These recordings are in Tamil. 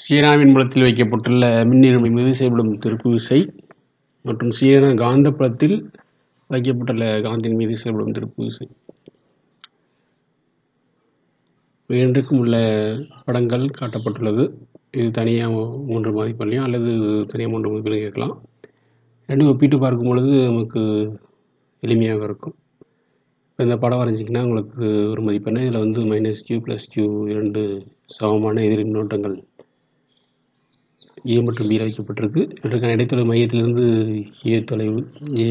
சீனாவின் புலத்தில் வைக்கப்பட்டுள்ள மின்னிருமை மீது செயல்படும் திருப்பு விசை மற்றும் சீனா காந்த புலத்தில் வைக்கப்பட்டுள்ள காந்தின் மீது செயல்படும் திருப்பு விசை இரண்டுக்கும் உள்ள படங்கள் காட்டப்பட்டுள்ளது. இது தனியாக மூன்று மதிப்பெண்லையும் அல்லது தனியாக மூன்று மதிப்பெண்லையும் கேட்கலாம். ரெண்டும் ஒப்பிட்டு பார்க்கும் பொழுது நமக்கு எளிமையாக இருக்கும். இப்போ இந்த படம் வரைஞ்சிங்கன்னா உங்களுக்கு ஒரு மதிப்பெண். இதில் வந்து மைனஸ் கியூ ப்ளஸ் கியூ இரண்டு சமமான எதிர் மின்னோட்டங்கள் ஏ மற்றும் பியில் வைக்கப்பட்டிருக்கு. இதற்கான இடைத்தொலை மையத்திலிருந்து ஏ தொலைவு ஏ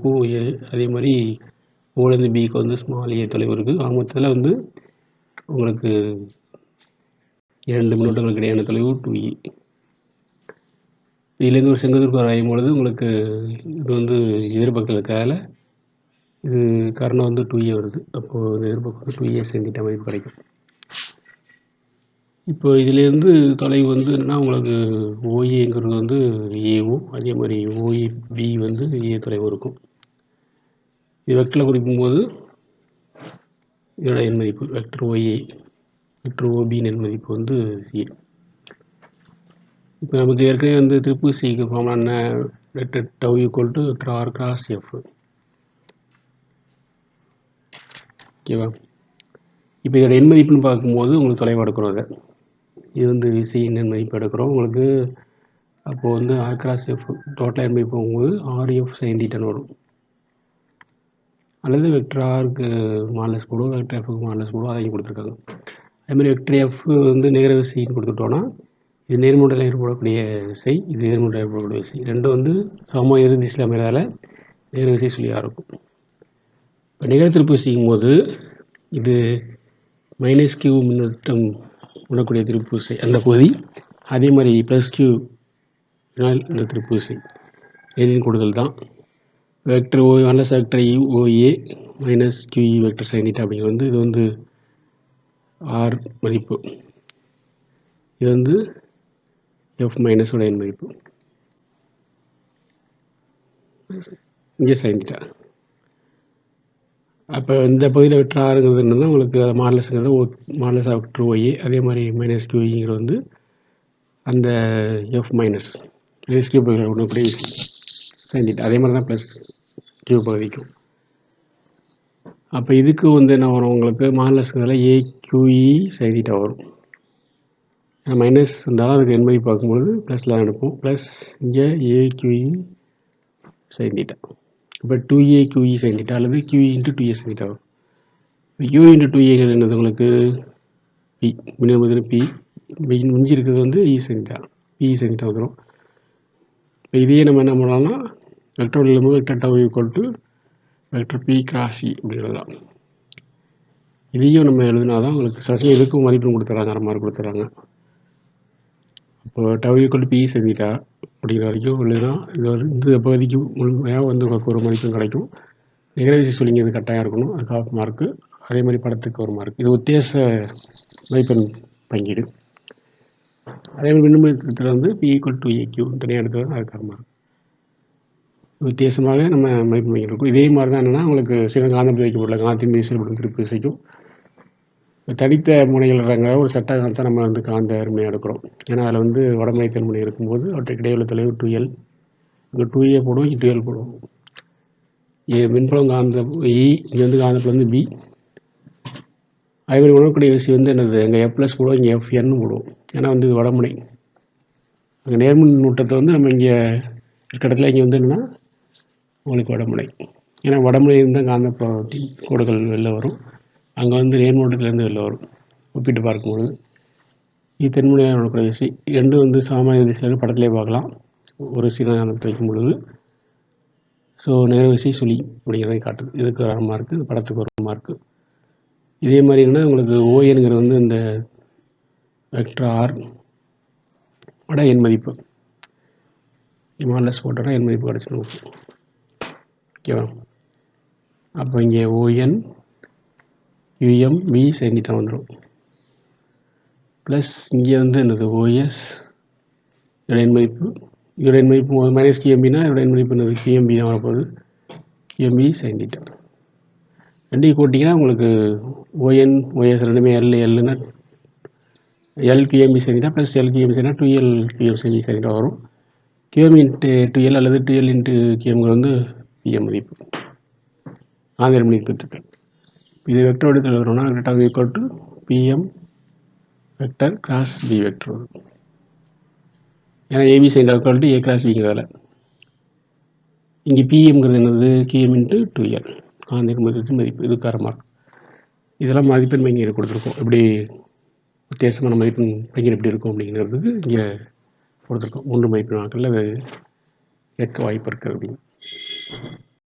கூ ஏ அதே மாதிரி ஓலேருந்து பிக்கு வந்து ஸ்மால் ஏ தொலைவு இருக்குது ஆக மொத்தத்தில் வந்து உங்களுக்கு இரண்டு மின்னோட்டங்களுக்கு இடையான தொலைவு டூ இ இதுலேருந்து ஒரு செங்குத்து வரையும் பொழுது உங்களுக்கு இது வந்து எதிர்பக்கத்தில் இருக்கிறதால இது கரணம் வந்து டூ ஏ வருது. அப்போது எதிர்பக்கம் வந்து டூ ஏ செஞ்சிட்ட மாதிரி கிடைக்கும் இப்போ இதுலேருந்து தொலைவு வந்து என்னன்னா உங்களுக்கு ஓஏங்கிறது வந்து ஏவும் அதே மாதிரி ஓஏ பி வந்து ஏ தொலைவு இருக்கும். இது வெக்டரில் குறிக்கும்போது இதோட எண் மதிப்பு வெக்டர் ஓஏ வெக்டர் ஓபின் எண் மதிப்பு வந்து ஏ இப்போ நமக்கு ஏற்கனவே வந்து திருப்பு சிக்கு ஃபார்ம் என்ன? Vector tau equal to vector R cross F ஓகேவா இப்போ இதோட எண் மதிப்புன்னு பார்க்கும்போது உங்களுக்கு தொலைவு எடுக்கிறோம் அதை. இது வந்து விசையின் எண் மதிப்பு எடுக்கிறோம் உங்களுக்கு அப்போது வந்து ஆர் கிராஸ் எஃப் டோட்டலாக எண் போகும்போது ஆர்எஃப் சைன் வரும். அல்லது வெக்டர் ஆருக்கு மாடலஸ் போடுவோம். வெக்டர் எஃப்க்கு மாடலஸ் போடுவோம். அதையும் கொடுத்துருக்காங்க. அதேமாதிரி வெக்டர் எஃப் வந்து நேர விசைன்னு கொடுத்துட்டோன்னா இது நேர்முறையில் ஏற்படக்கூடிய விசை இது நேர்முறையில் ஏற்படக்கூடிய விசை. ரெண்டும் வந்து சமமாக இரு திசையில் அமைகிறதால நேர விசை சொல்லியாக இருக்கும். இப்போ நிகழ்த்திருப்பு செய்யும் போது இது மைனஸ் கியூ மின்னோட்டம் உடக்கூடிய திருப்பூசை. அந்த பகுதி அதே மாதிரி ப்ளஸ் கியூ இந்த திருப்பூசை. விசை எதிரின் கூடுதல் தான். Vector O அல்லஸ் vector E OA minus QE vector sine theta அப்படிங்கிறது வந்து இது வந்து ஆர் மதிப்பு. இது வந்து எஃப் மைனஸோட என் மதிப்பு. இங்கே சைனிட்டா அப்போ இந்த பகுதியில் வெக்டர் ஆறுங்கிறது என்னன்னா உங்களுக்கு மாடலஸ்ங்கிறது ஓ மாடலஸ் வெக்டர் ஒய் அதே மாதிரி மைனஸ் கியூங்கிறது e வந்து அந்த எஃப் மைனஸ் மைனஸ் கியூ பகுதியில் ஒன்று சைன்டிட்டு அதே மாதிரி தான் ப்ளஸ் கியூ பகுதிக்கும். அப்போ இதுக்கு வந்து என்ன வரும் உங்களுக்கு? மாடலஸ்ங்கிறதுல ஏ கியூஇ சைன்டிட்டா வரும். ஏன்னா மைனஸ் இருந்தாலும் அதுக்கு என் பார்க்கும்பொழுது ப்ளஸ்லாம் எடுப்போம். ப்ளஸ் இங்கே ஏ கியூஇ சைன்டிட்டா இப்போ டூ ஏ கியூஇ சைன்டிட்டா அல்லது QE into two A sine theta U into two ஏங்கிறது என்னது உங்களுக்கு? பி முன்னாடி பி மிஞ்சி இருக்கிறது வந்து இ சைன்டிட்டா பி செஞ்சிட்டா வந்துடும் இப்போ இதையே நம்ம என்ன பண்ணலாம்னா வெக்டர் இல்லாமல் vector tau equal to vector B cross E e அப்படிங்கிறது தான் இதையும் நம்ம எழுதினா தான் உங்களுக்கு சசியம் இதுக்கும் மதிப்பெண் கொடுத்துட்றாங்க அரை மார்க் கொடுத்துட்றாங்க இப்போ டவ் ஈக்குவல் பி செஞ்சிட்டா அப்படிங்கிற வரைக்கும் இல்லைன்னா இது இந்த பகுதிக்கு முழுமையாக வந்து உங்களுக்கு ஒரு மதிப்பெண் கிடைக்கும்? நிகழ்ச்சி சொல்லிங்கிறது கட்டாயம் இருக்கணும். அதுக்கு ஆஃப் மார்க்கு அதே மாதிரி படத்துக்கு ஒரு மார்க் இது உத்தேச மதிப்பெண் பங்கீடு. அதே மாதிரி மின்னுமத்தில் வந்து பி ஈக்குவல் டு ஏக்யூ தனியாக எடுத்தது அதுக்காக மார்க் வித்தியாசமாக நம்ம மதிப்பு இருக்கும். இதே மாதிரி தான் என்னென்னா உங்களுக்கு சில காந்தம் வைக்கப்படல காந்தி மீது செயல்படும் திருப்பு விசைக்கும் தடித்த முனைகள் ஒரு சட்ட காந்தத்தை நம்ம வந்து காந்த அருமையாக எடுக்கிறோம். ஏன்னா அதில் வந்து வடமுனை தென்முனை இருக்கும்போது அவற்றுக்கு இடையுள்ள தொலைவு டூ எல் இங்கே டூ ஏ போடுவோம் இங்கே டூ எல் போடுவோம். ஏ மின்புலம் காந்த e, இ இங்கே வந்து காந்தத்தில் வந்து பி அதுமாதிரி உணரக்கூடிய வந்து என்னது? இங்கே எஃப் ப்ளஸ் போடுவோம் இங்கே எஃப் என்னு போடுவோம். ஏன்னா வந்து இது வடமுனை. அங்கே நேர்மின் நூட்டத்தை வந்து நம்ம இங்கே இடத்துல இங்கே வந்து என்னென்னா உங்களுக்கு வடமுனை. ஏன்னா வடமுனை இருந்தால் காந்த கோடுகள் வெளில வரும். அங்கே வந்து நேர்மூட்டத்துலேருந்து வெளில வரும் ஒப்பிட்டு பார்க்கும்போது இது தென்முனையாக நடக்கூடிய விசை ரெண்டும் வந்து சாமானிய திசையில் படத்திலே பார்க்கலாம். ஒரு சீனானத்தை வைக்கும் பொழுது ஸோ நேர சுழி அப்படிங்கிறதை காட்டுது. இதுக்கு ஒரு மார்க்கு படத்துக்கு ஒரு மார்க்கு இதே மாதிரி என்னென்னா உங்களுக்கு ஓஎனுங்கிறது வந்து இந்த வெக்டர் ஆர் வட எண் மதிப்பு. இமாலஸ் போட்டோன்னா எண் மதிப்பு கிடச்சிடும். ஓகேவா அப்போ இங்கே ஓஎன் யூஎம் பி செஞ்சிட்டா வந்துடும் ப்ளஸ் இங்கே வந்து என்னது ஓஎஸ் இதோட மதிப்பு. இதோட மதிப்பு மைனஸ் கிஎம்பினா இதோட மதிப்பு என்னது கிஎம்பி தான் வரப்போகுது. கிஎம்பி செஞ்சிட்டா ரெண்டையும் கூட்டிங்கன்னா உங்களுக்கு ஓஎன் ஓஎஸ் ரெண்டுமே எல் எல்லுன்னா எல் கியூஎம்பி சரினா ப்ளஸ் எல் கியூஎம்பி சரினா டூ எல் கியூஎம்பி சரினா வரும். கியூஎம் இன்ட்டு டூ எல் அல்லது டூ எல் இன்ட்டு கியூஎம்ங்கிறது வந்து பிஎம் மதிப்பு. ஆந்திர மதிப்பு இது வெக்டர் வடிவத்தில் எழுதுறோம்னா vector equal to PM vector cross B vector வரும் ஏன்னா AB sine equal to A cross பிங்கிறதால இங்கே பிஎம்ங்கிறது என்னது? கிஎம் இன்ட்டு டூ எல் ஆந்திர மதிப்பு மதிப்பு. இது காரமாக இதெல்லாம் மதிப்பெண் பங்கீடு கொடுத்துருக்கோம். எப்படி வித்தியாசமான மதிப்பெண் பங்கீடு எப்படி இருக்கும் அப்படிங்கிறதுக்கு இங்கே கொடுத்துருக்கோம். மூன்று மதிப்பெண் வாக்கில் அது கேட்க வாய்ப்பு இருக்குது அப்படின்னு